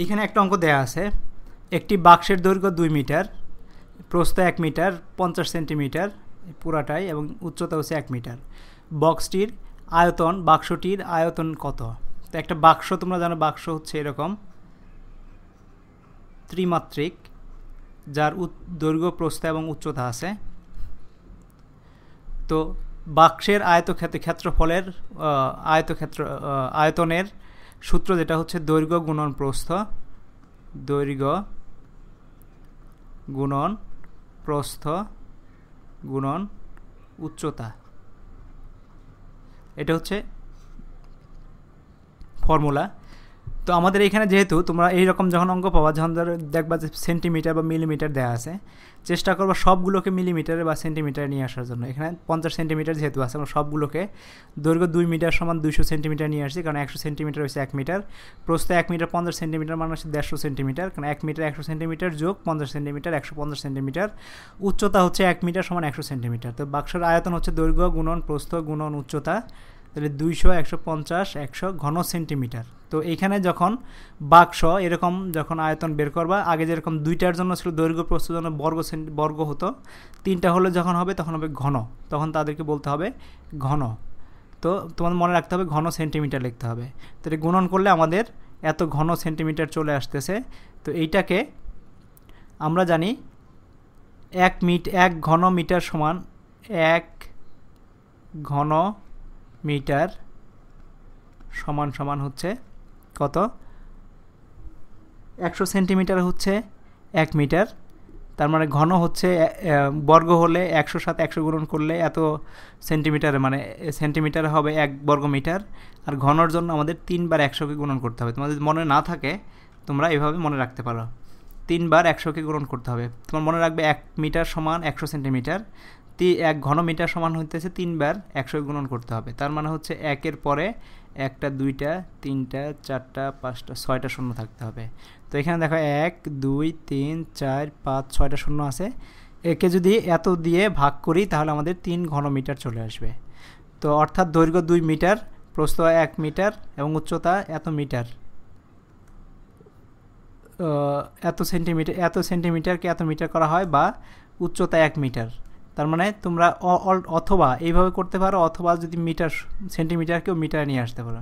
এইখানে একটা অঙ্ক দেয়া আছে। একটি বাক্সের দৈর্ঘ্য দুই মিটার, প্রস্থ এক মিটার, পঞ্চাশ সেন্টিমিটার পুরাটাই এবং উচ্চতা হচ্ছে এক মিটার। বক্সটির আয়তন, বাক্সটির আয়তন কত? তো একটা বাক্স, তোমরা জানো বাক্স হচ্ছে এরকম ত্রিমাত্রিক, যার দৈর্ঘ্য, প্রস্থ এবং উচ্চতা আছে। তো বাক্সের আয়তক্ষেত্র, ক্ষেত্রফলের আয়তক্ষেত্র আয়তনের সূত্র যেটা হচ্ছে দৈর্ঘ্য গুণন প্রস্থ দৈর্ঘ্য গুণন প্রস্থ গুণন উচ্চতা। এটা হচ্ছে ফর্মুলা তো আমাদের এখানে যেহেতু তোমরা এইরকম যখন অঙ্ক পাবা, যখন ধরো দেখবা যে সেন্টিমিটার বা মিলিমিটার দেওয়া আছে, চেষ্টা করব সবগুলোকে মিলিমিটারে বা সেন্টিমিটারে নিয়ে আসার জন্য। এখানে পঞ্চাশ সেন্টিমিটার যেহেতু আছে, আমরা সবগুলোকে দৈর্ঘ্য দুই মিটার সমান দুইশো সেন্টিমিটার নিয়ে আসছি, কারণ একশো সেন্টিমিটার হচ্ছে এক মিটার প্রস্থ এক মিটার পঞ্চাশ সেন্টিমিটার মানে হচ্ছে দেড়শো সেন্টিমিটার কারণ এক মিটার একশো সেন্টিমিটার যোগ পঞ্চাশ সেন্টিমিটার একশো পঞ্চাশ সেন্টিমিটার উচ্চতা হচ্ছে এক মিটার সমান একশো সেন্টিমিটার তো বাক্সের আয়তন হচ্ছে দৈর্ঘ্য, গুণন, প্রস্থ, গুণন, উচ্চতা, তাহলে দুইশো, একশো পঞ্চাশ, একশো ঘন সেন্টিমিটার তো এইখানে যখন বাক্স, এরকম যখন আয়তন বের করবা, আগে যেরকম দুইটার জন্য ছিল দৈর্ঘ্য প্রস্তুত জন্য বর্গ বর্গ হতো, তিনটা হলে যখন হবে তখন হবে ঘন, তখন তাদেরকে বলতে হবে ঘন। তো তোমাদের মনে রাখতে হবে ঘন সেন্টিমিটার লিখতে হবে। তাহলে গুণন করলে আমাদের এত ঘন সেন্টিমিটার চলে আসতেছে। তো এইটাকে আমরা জানি এক মিট, এক ঘন মিটার সমান এক ঘন মিটার সমান সমান হচ্ছে কত? একশো সেন্টিমিটার হচ্ছে এক মিটার। তার মানে ঘন হচ্ছে বর্গ হলে একশো সাথে একশো গুণন করলে এত সেন্টিমিটার মানে সেন্টিমিটার হবে এক বর্গ মিটার। আর ঘনর জন্য আমাদের তিনবার একশোকে গুণন করতে হবে। তোমাদের মনে না থাকে, তোমরা এভাবে মনে রাখতে পারো। তিনবার একশোকে গুণন করতে হবে। তোমার মনে রাখবে এক মিটার সমান একশো সেন্টিমিটার। তি এক ঘন মিটার সমান হইতেছে তিনবার একশো গুণন করতে হবে। তার মানে হচ্ছে একের পরে একটা, দুইটা, তিনটা, চারটা, পাঁচটা, ছয়টা শূন্য থাকতে হবে। তো এখানে দেখো এক, দুই, তিন, চার, পাঁচ, ছয়টা শূন্য আছে। একে যদি এত দিয়ে ভাগ করি তাহলে আমাদের তিন ঘন মিটার চলে আসবে। তো অর্থাৎ দৈর্ঘ্য দুই মিটার, প্রস্থ এক মিটার এবং উচ্চতা এত মিটার। এত সেন্টিমিটার, এত সেন্টিমিটারকে এত মিটার করা হয় বা উচ্চতা এক মিটার। তার মানে তোমরা অথবা এইভাবে করতে পারো, অথবা যদি মিটার সেন্টিমিটারকেও মিটারে নিয়ে আসতে পারো।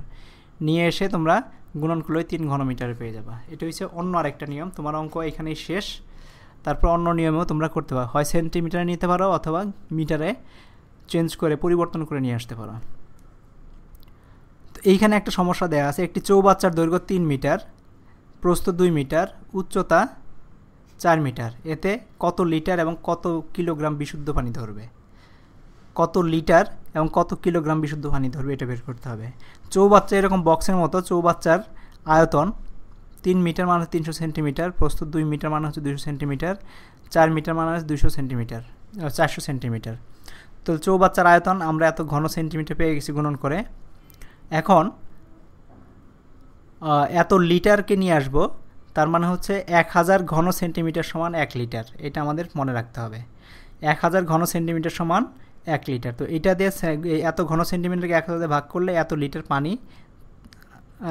নিয়ে এসে তোমরা গুণন করলে তিন ঘন মিটারে পেয়ে যাবা। এটা হচ্ছে অন্য আরেকটা নিয়ম। তোমার অঙ্ক এখানেই শেষ। তারপর অন্য নিয়মেও তোমরা করতে পারো। হয় সেন্টিমিটারে নিতে পারো, অথবা মিটারে চেঞ্জ করে পরিবর্তন করে নিয়ে আসতে পারো। তো এইখানে একটা সমস্যা দেওয়া আছে। একটি চৌবাচ্চার দৈর্ঘ্য তিন মিটার, প্রস্থ দুই মিটার, উচ্চতা চার মিটার। এতে কত লিটার এবং কত কিলোগ্রাম বিশুদ্ধ পানি ধরবে? কত লিটার এবং কত কিলোগ্রাম বিশুদ্ধ পানি ধরবে এটা বের করতে হবে। চৌবাচ্চা এরকম বক্সের মতো চৌবাচ্চার আয়তন তিন মিটার মানে তিনশো সেন্টিমিটার, প্রস্তুত দুই মিটার মানে হচ্ছে দুশো সেন্টিমিটার, চার মিটার মানে হচ্ছে দুশো সেন্টিমিটার চারশো সেন্টিমিটার। তো চৌবাচ্চার আয়তন আমরা এত ঘন সেন্টিমিটার পেয়ে গেছি গুণন করে। এখন এত লিটারকে নিয়ে আসব তার মানে হচ্ছে এক হাজার ঘন সেন্টিমিটার সমান এক লিটার। এটা আমাদের মনে রাখতে হবে। এক হাজার ঘন সেন্টিমিটার সমান এক লিটার। তো এটা দিয়ে এত ঘন সেন্টিমিটারকে এক হাজার ভাগ করলে এত লিটার পানি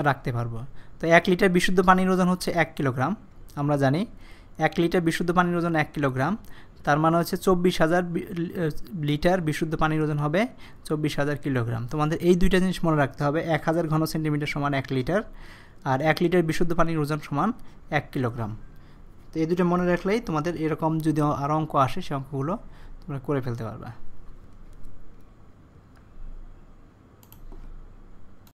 রাখতে পারব। তো এক লিটার বিশুদ্ধ পানির ওজন হচ্ছে এক কিলোগ্রাম। আমরা জানি এক লিটার বিশুদ্ধ পানির ওজন এক কিলোগ্রাম। তার মানে হচ্ছে চব্বিশ হাজার লিটার বিশুদ্ধ পানির ওজন হবে চব্বিশ হাজার কিলোগ্রাম। তোমাদের এই দুইটা জিনিস মনে রাখতে হবে। এক হাজার ঘন সেন্টিমিটার সমান এক লিটার আর এক লিটার বিশুদ্ধ পানির ওজন সমান এক কিলোগ্রাম। তো এই দুটো মনে রাখলেই তোমাদের এরকম যদি আরও অঙ্ক আসে, সে অঙ্কগুলো তোমরা করে ফেলতে পারবে।